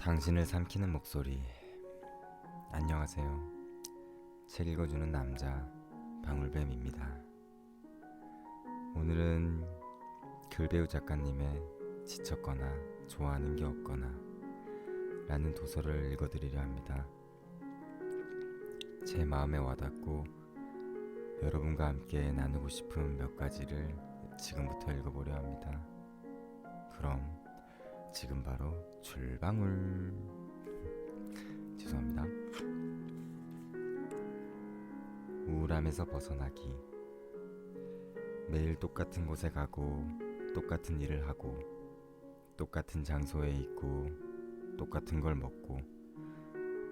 당신을 삼키는 목소리. 안녕하세요. 책 읽어주는 남자 방울뱀입니다. 오늘은 글배우 작가님의 지쳤거나 좋아하는 게 없거나 라는 도서를 읽어드리려 합니다. 제 마음에 와닿고 여러분과 함께 나누고 싶은 몇 가지를 지금부터 읽어보려 합니다. 그럼 지금 바로 출방울. 죄송합니다. 우울함에서 벗어나기. 매일 똑같은 곳에 가고, 똑같은 일을 하고, 똑같은 장소에 있고, 똑같은 걸 먹고,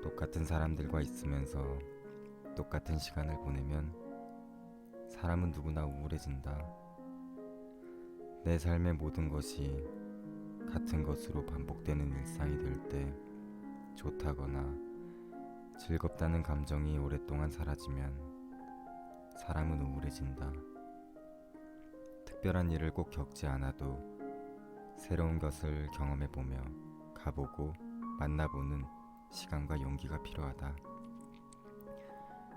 똑같은 사람들과 있으면서 똑같은 시간을 보내면 사람은 누구나 우울해진다. 내 삶의 모든 것이 같은 것으로 반복되는 일상이 될 때 좋다거나 즐겁다는 감정이 오랫동안 사라지면 사람은 우울해진다. 특별한 일을 꼭 겪지 않아도 새로운 것을 경험해보며 가보고 만나보는 시간과 용기가 필요하다.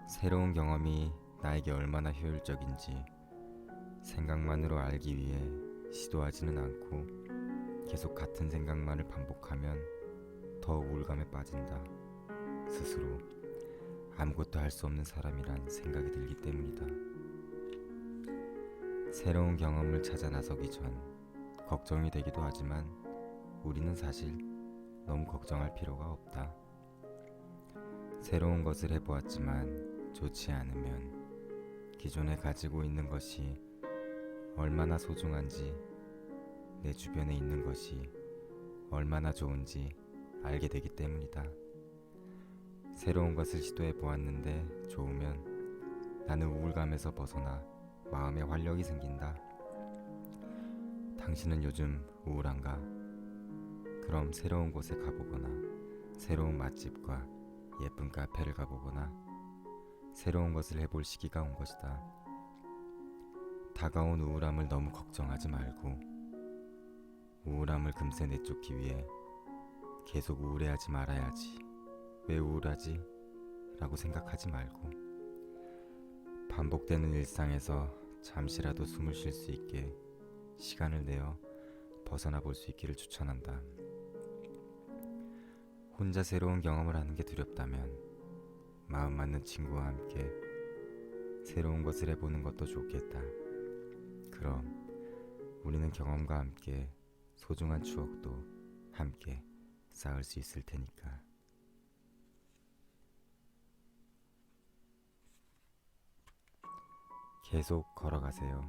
새로운 경험이 나에게 얼마나 효율적인지 생각만으로 알기 위해 시도하지는 않고 계속 같은 생각만을 반복하면 더 우울감에 빠진다. 스스로 아무것도 할 수 없는 사람이란 생각이 들기 때문이다. 새로운 경험을 찾아 나서기 전 걱정이 되기도 하지만 우리는 사실 너무 걱정할 필요가 없다. 새로운 것을 해보았지만 좋지 않으면 기존에 가지고 있는 것이 얼마나 소중한지 내 주변에 있는 것이 얼마나 좋은지 알게 되기 때문이다. 새로운 것을 시도해 보았는데 좋으면 나는 우울감에서 벗어나 마음에 활력이 생긴다. 당신은 요즘 우울한가? 그럼 새로운 곳에 가보거나 새로운 맛집과 예쁜 카페를 가보거나 새로운 것을 해볼 시기가 온 것이다. 다가온 우울함을 너무 걱정하지 말고 우울함을 금세 내쫓기 위해 계속 우울해하지 말아야지. 왜 우울하지? 라고 생각하지 말고 반복되는 일상에서 잠시라도 숨을 쉴 수 있게 시간을 내어 벗어나 볼 수 있기를 추천한다. 혼자 새로운 경험을 하는 게 두렵다면 마음 맞는 친구와 함께 새로운 것을 해보는 것도 좋겠다. 그럼 우리는 경험과 함께 소중한 추억도 함께 쌓을 수 있을 테니까. 계속 걸어가세요.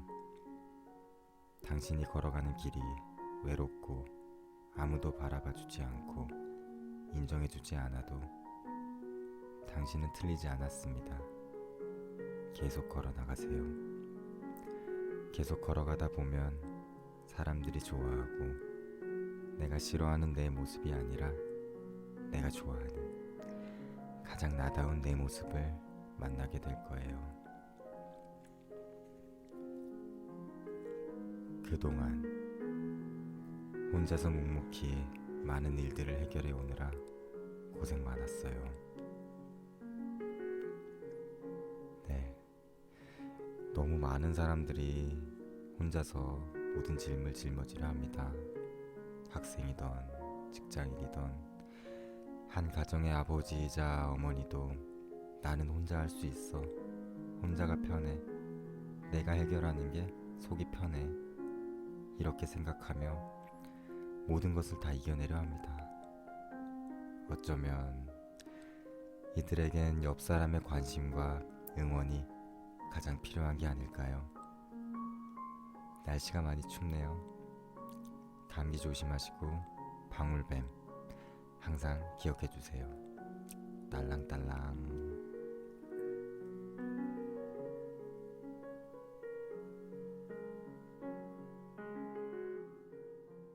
당신이 걸어가는 길이 외롭고 아무도 바라봐 주지 않고 인정해 주지 않아도 당신은 틀리지 않았습니다. 계속 걸어 나가세요. 계속 걸어가다 보면 사람들이 좋아하고 내가 싫어하는 내 모습이 아니라 내가 좋아하는 가장 나다운 내 모습을 만나게 될 거예요. 그동안 혼자서 묵묵히 많은 일들을 해결해 오느라 고생 많았어요. 네. 너무 많은 사람들이 혼자서 모든 짐을 짊어지려 합니다. 학생이던 직장인이던 한 가정의 아버지이자 어머니도 나는 혼자 할 수 있어. 혼자가 편해. 내가 해결하는 게 속이 편해. 이렇게 생각하며 모든 것을 다 이겨내려 합니다. 어쩌면 이들에겐 옆 사람의 관심과 응원이 가장 필요한 게 아닐까요? 날씨가 많이 춥네요. 감기 조심하시고 방울뱀 항상 기억해 주세요. 딸랑딸랑.